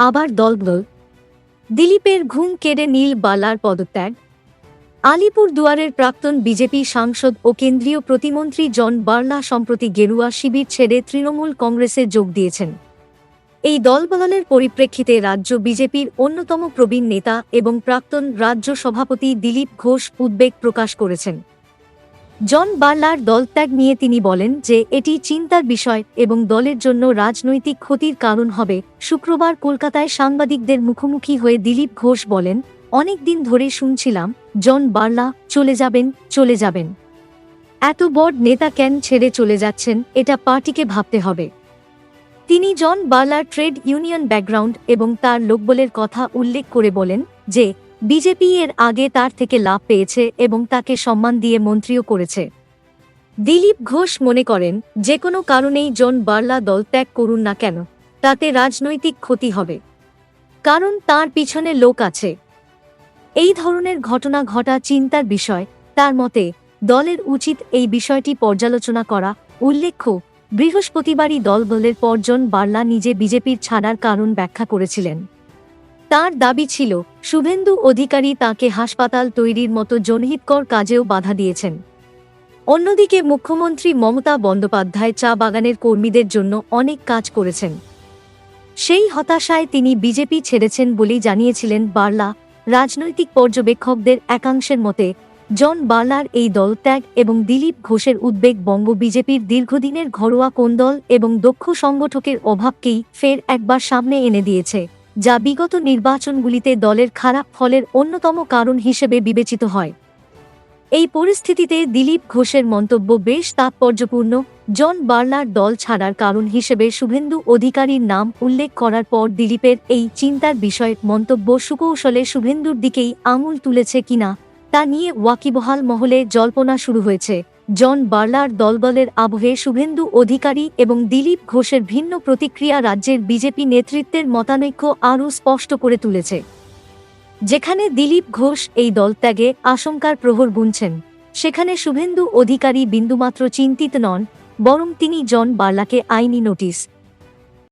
আবার দলবদল দিলীপের ঘুম কেড়ে নীল বালার পদত্যাগ। আলিপুর দুয়ারের প্রাক্তন বিজেপি সাংসদ ও কেন্দ্রীয় প্রতিমন্ত্রী জন বার্লা সম্প্রতি গেরুয়া শিবির ছেড়ে তৃণমূল কংগ্রেসে যোগ দিয়েছেন। এই দলবদলের পরিপ্রেক্ষিতে রাজ্য বিজেপির অন্যতম প্রবীণ নেতা এবং প্রাক্তন রাজ্য সভাপতি দিলীপ ঘোষ উদ্বেগ প্রকাশ করেছেন। জন বার্লার দলত্যাগ নিয়ে তিনি বলেন যে এটি চিন্তার বিষয় এবং দলের জন্য রাজনৈতিক ক্ষতির কারণ হবে। শুক্রবার কলকাতায় সাংবাদিকদের মুখোমুখি হয়ে দিলীপ ঘোষ বলেন, অনেক দিন ধরে শুনছিলাম, জন বার্লা চলে যাবেন চলে যাবেন। এত বড় নেতা কেন ছেড়ে চলে যাচ্ছেন, এটা পার্টিকে ভাবতে হবে। তিনি John Barla trade union background এবং তার লোকবলের কথা উল্লেখ করে বলেন যে বিজেপি এর আগে তার থেকে লাভ পেয়েছে এবং তাকে সম্মান দিয়ে মন্ত্রীও করেছে। দিলীপ ঘোষ মনে করেন, যে কোনো কারণেই জন বার্লা দল ত্যাগ করুন না কেন, তাতে রাজনৈতিক ক্ষতি হবে। কারণ তার পিছনে লোক আছে। এই ধরনের ঘটনা ঘটা চিন্তার বিষয়, তার মতে, দলের উচিত এই বিষয়টি পর্যালোচনা করা, উল্লেখ্য, বৃহস্পতিবারই দলবলের পর জন বার্লা নিজে বিজেপির ছাড়ার কারণ ব্যাখ্যা করেছিলেন। তার দাবি ছিল, শুভেন্দু অধিকারী তাকে হাসপাতাল তৈরির মতো জনহিতকর কাজেও বাধা দিয়েছেন। অন্যদিকে মুখ্যমন্ত্রী মমতা বন্দ্যোপাধ্যায় চা বাগানের কর্মীদের জন্য অনেক কাজ করেছেন। সেই হতাশায় তিনি বিজেপি ছেড়েছেন বলেই জানিয়েছিলেন বার্লা, রাজনৈতিক পর্যবেক্ষকদের একাংশের মতে, জন বার্লার এই দলত্যাগ এবং দিলীপ ঘোষের উদ্বেগ বঙ্গ বিজেপির দীর্ঘদিনের ঘরোয়া কোন্দল এবং দক্ষ সংগঠকের অভাবকেই ফের একবার সামনে এনে দিয়েছে। যা বিগত নির্বাচনগুলিতে দলের খারাপ ফলের অন্যতম কারণ হিসেবে বিবেচিত হয়। এই পরিস্থিতিতে দিলীপ ঘোষের মন্তব্য বেশ তাৎপর্যপূর্ণ। জন বার্লার দল ছাড়ার কারণ হিসেবে শুভেন্দু অধিকারীর নাম উল্লেখ করার পর দিলীপের এই চিন্তার বিষয়ে মন্তব্য সুকৌশলে শুভেন্দুর দিকেই আঙুল তুলেছে কিনা তা নিয়ে ওয়াকিবহাল মহলে জল্পনা শুরু হয়েছে। জন বার্লার দলবলের আবহে শুভেন্দু অধিকারী এবং দিলীপ ঘোষের ভিন্ন প্রতিক্রিয়া রাজ্যের বিজেপি নেতৃত্বের মতানৈক্য আরও স্পষ্ট করে তুলেছে। যেখানে দিলীপ ঘোষ এই দলত্যাগে আশঙ্কার প্রহর বুনছেন, সেখানে শুভেন্দু অধিকারী বিন্দুমাত্র চিন্তিত নন, বরং তিনি জন বার্লাকে আইনি নোটিশ